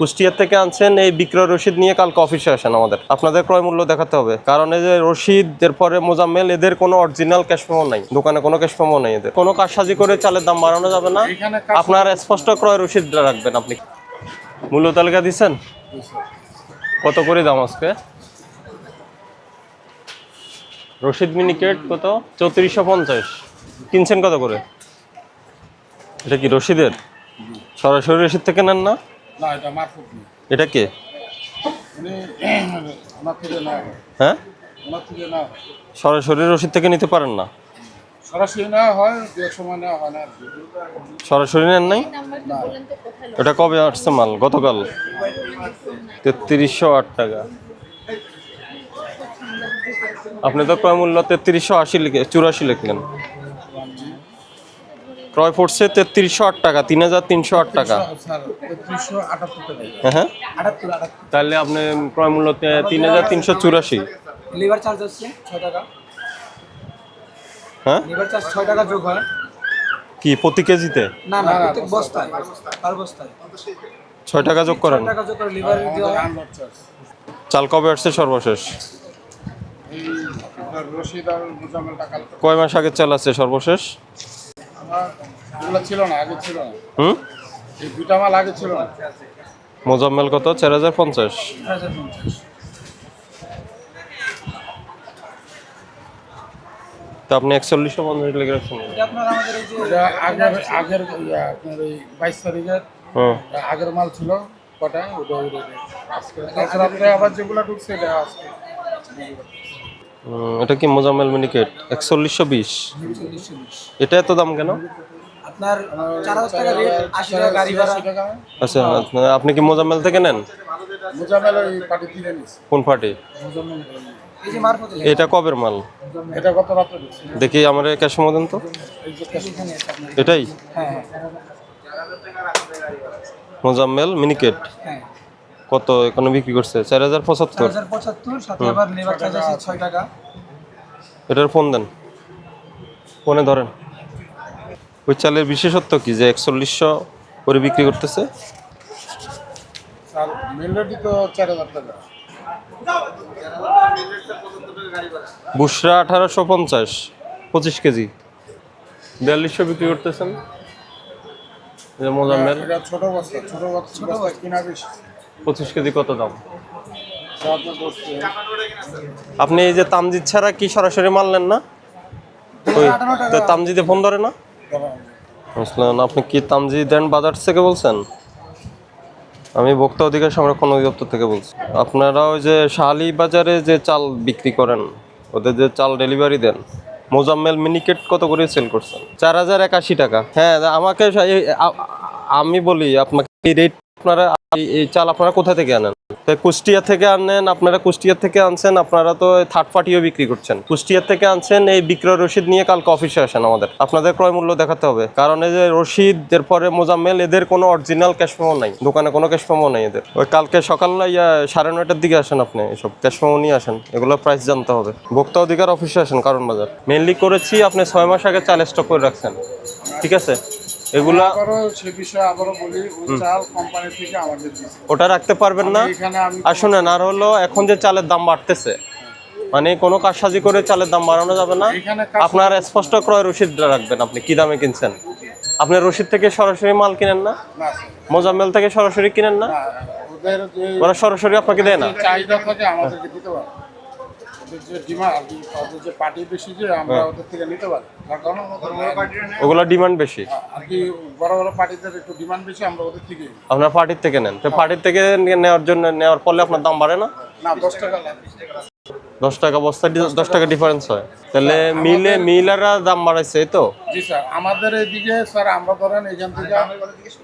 কুষ্টিয়া থেকে আনছেন এই বিক্রয় রসিদ নিয়ে কালকে অফিসে আসেন আমাদের। আপনাদের ক্রয় মূল্য দেখাতে হবে। কারণ এই যে রশিদ এরপরে মোজাম্মেল এদের কোনো অরিজিনাল ক্যাশ মেমো নাই। দোকানে কোনো ক্যাশ মেমো নাই এদের। কোনো কারসাজি করে চালের দাম বাড়ানো যাবে না। আপনার স্পষ্ট ক্রয় রসিদ রাখবেন আপনি। মূল্য তালিকা দিচ্ছেন? কত করে দাম আজকে? রশিদ মিনিকেট কত? চৌত্রিশশো পঞ্চাশ। কিনছেন কত করে? এটা কি রশিদের? সরাসরি রশিদ থেকে নেন না? না এটা নেই এটা কে? না হ্যাঁ। না সরাসরি রশিদ থেকে নিতে পারেন না? সরাসরি নেওয়া হয় এক সময় নেওয়া হয় না সরাসরি নেন নাই? এটা কবে আসছে মাল? গতকাল। তেত্রিশশো আট টাকা। আপনি তো ক্রয় মূল্য তেত্রিশশো আশি লিখে চুরাশি লিখলেন। ক্রয় পড়ছে তেত্রিশশো আট টাকা তিন হাজার তিনশো আট টাকা। হ্যাঁ হ্যাঁ। তাহলে আপনি ক্রয় মূল্য তিন হাজার তিনশো চুরাশি। লিভার চার্জ হচ্ছে ছয় টাকা। হ্যাঁ? লিভার চার্জ ছয় টাকা যোগ হয়। কি প্রতি কেজিতে? না না প্রত্যেক বস্তায় পার বস্তায়। ছয় টাকা যোগ করেন। টাকা যোগ করে চাল কবে আসছে সর্বশেষ? কয় মাস আগের চাল আছে সর্বশেষ? ছিল না আগে ছিল না। হুম? এই দুইটা মাল আগে ছিল না। মোজাম্মেল কত? চার হাজার পঞ্চাশ। তো আপনি একচল্লিশশো পঞ্চাশ লেগে রাখছেন। আগের আগের আপনার এই বাইশ তারিখের হুম। আগের মাল ছিল কটা? ওটা ওটা আজকে আজকে রাত্রে আবার যেগুলো ঢুকছে এটা আজকে উম, এটা কি মোজাম্মেল মিনিকেট? একচল্লিশশো বিশ। চল্লিশশো বিশ। এটা এত দাম কেন? আপনার চার হাজার টাকা রেট আশি টাকা গাড়ি ভাড়া। আচ্ছা আপনি- আপনি কি মোজাম্মেল থেকে নেন? মুজাম্মেল ওই পার্টি কোন পার্টি? মুজাম্মেল। এই যে মারফত এটা কবের মাল? এটা কত রাত্রে দেখি আমার ক্যাশ মদেন তো। এটাই? হ্যাঁ হ্যাঁ। মোজাম্মেল মিনিকেট? হ্যাঁ। কত? এখানে বিক্রি করছে? চার হাজার চার পঁচাত্তর হাজার পঁচাত্তর সাথে আবার লিভার চার্জ আছে ছয় টাকা। এটার ফোন দেন। ফোনে ধরেন। ওই চালের বিশেষত্ব কি যে একচল্লিশশো করে বিক্রি করতেছে? বুসরা আঠারোশো পঞ্চাশ পঁচিশ কেজি। বিয়াল্লিশশো বিক্রি করতেছেন। মোজাম্মেল বেশি। পঁচিশ কেজি কত দাম? আপনি এই যে তামজিদ ছাড়া কি সরাসরি মানলেন না? তো তামজিদে ফোন ধরে না? বুঝলেন আপনি কি তামজি দেন বাজার থেকে বলছেন? আমি ভোক্তা অধিকার সংরক্ষণ অধিদপ্তর থেকে বলছি। আপনারা ওই যে শাহালি বাজারে যে চাল বিক্রি করেন, ওদের যে চাল ডেলিভারি দেন, মোজাম্মেল মিনিকেট কত করে সেল করছেন? চার হাজার একাশি টাকা। হ্যাঁ আমাকে আমি বলি, আপনাকে এই রেট আপনারা এই চাল আপনারা কোথা থেকে আনেন? তো কুষ্টিয়া থেকে আনেন আপনারা কুষ্টিয়া থেকে আনছেন, আপনারা তো থার্ড পার্টিও বিক্রি করছেন। কুষ্টিয়া থেকে আনছেন, এই বিক্রয় রসিদ নিয়ে কালকে অফিসে আসেন আমাদের। আপনাদের ক্রয় মূল্য দেখাতে হবে। কারণ এই যে রশিদ এরপরে মোজাম্মেল, এদের কোনো অরিজিনাল ক্যাশ মেমো নাই। দোকানে কোনো ক্যাশ মেমো নাই এদের। ওই কালকে সকাল ইয়া সাড়ে নয়টার দিকে আসেন আপনি এসব। ক্যাশ মেমো নিয়ে আসেন। এগুলো প্রাইস জানতে হবে। ভোক্তা অধিকার অফিসে আসেন কারণ বাজার। মেনলি করেছি আপনি ছয় মাস আগে চাল স্টক করে রাখছেন। ঠিক আছে? এগুলা সে বিষয়ে আবারও বলি চাল কোম্পানি থেকে আমাদের ওটা রাখতে পারবেন না? আর শোনেন আর হলো এখন যে চালের দাম বাড়তেছে মানে কোনো কারসাজি করে চালের দাম বাড়ানো যাবে না। আপনার স্পষ্ট ক্রয় রসিদ রাখবেন আপনি কি দামে কিনছেন? আপনি রসিদ থেকে সরাসরি মাল কিনেন না। মোজাম্মেল থেকে সরাসরি কিনেন না? ওরা সরাসরি আপনাকে দেয় না? যে চাহিদা থাকে আমাদেরকে দিতে পারে। ওদের যে ডিমান্ড ওদের যে পার্টি বেশি যে আমরা। ওদের থেকে নিতে পারি। তার কারণ আমাদের ওগুলো ডিমান্ড বেশি। আর কি বড় বড় পার্টিদের একটু ডিমান্ড বেশি আমরা ওদের থেকে। আপনার পার্টির থেকে নেন। তো পার্টির থেকে নেওয়ার জন্য নেওয়ার ফলে আপনার দাম বাড়ে না? না দশ টাকা দশ টাকা বস্তা দশ টাকা ডিফারেন্স হয়। তাহলে মিলে মিলাররা দাম বাড়াইছে তো? জি স্যার। আমাদের এইদিকে স্যার আমরা ধরেন এখান থেকে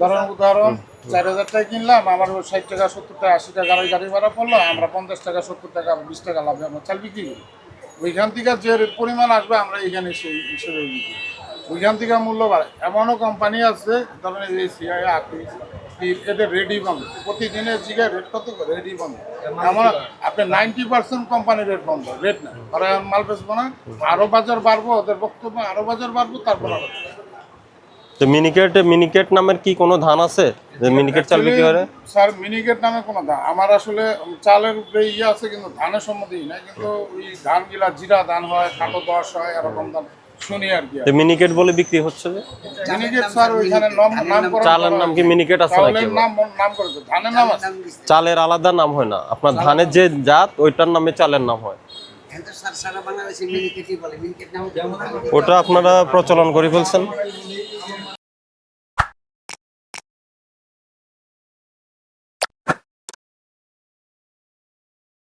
ধরেন উদাহরণ চার হাজার টাকা কিনলাম আমার ষাট টাকা সত্তর টাকা আশি টাকা গাড়ি গাড়ি ভাড়া পড়ল আমরা পঞ্চাশ টাকা সত্তর টাকা বিশ টাকা লাভে আমরা চাল বিক্রি করি। ওইখান থেকে যে পরিমাণ আসবে আমরা এখানে সেই হিসেবে বিক্রি করি। ওইখান থেকে মূল্য বাড়ে। এমনও কোম্পানি আছে ধরেন এই সিআই আকিস এদের রেডি বন্ধ প্রতিদিনের জিগায় রেট কত রেডি বন্ধ এমন আপনি নাইনটি পার্সেন্ট কোম্পানির রেট বন্ধ রেট না। ওরা মাল বেচবো না আরও বাজার বাড়বো ওদের বক্তব্য আরও বাজার বাড়বো তারপর আরও তো মিনিকেট মিনিকেট নামের কি কোনো ধান আছে? যে মিনিকেট চাল বিক্রি করে? স্যার মিনিকেট নামে কোনো ধান আমার আসলে চালের উপরে ইয়ে আছে কিন্তু ধানের সম্বন্ধেই না কিন্তু ওই ধানগুলা জিরা ধান হয় কাটো দশ হয় এরকম ধান। শুনি আর কি তো মিনিকেট বলে বিক্রি হচ্ছে যে? মিনিকেট স্যার ওইখানে নাম নামকরণ চালের নাম কি মিনিকেট আছে নাকি নাম নাম করে ধানের নাম আছে? চালের আলাদা নাম হয় না। আপনার ধানের যে জাত ওইটার নামে চালের নাম হয়। নাম ওটা আপনারা প্রচলন করে ফেলছেন।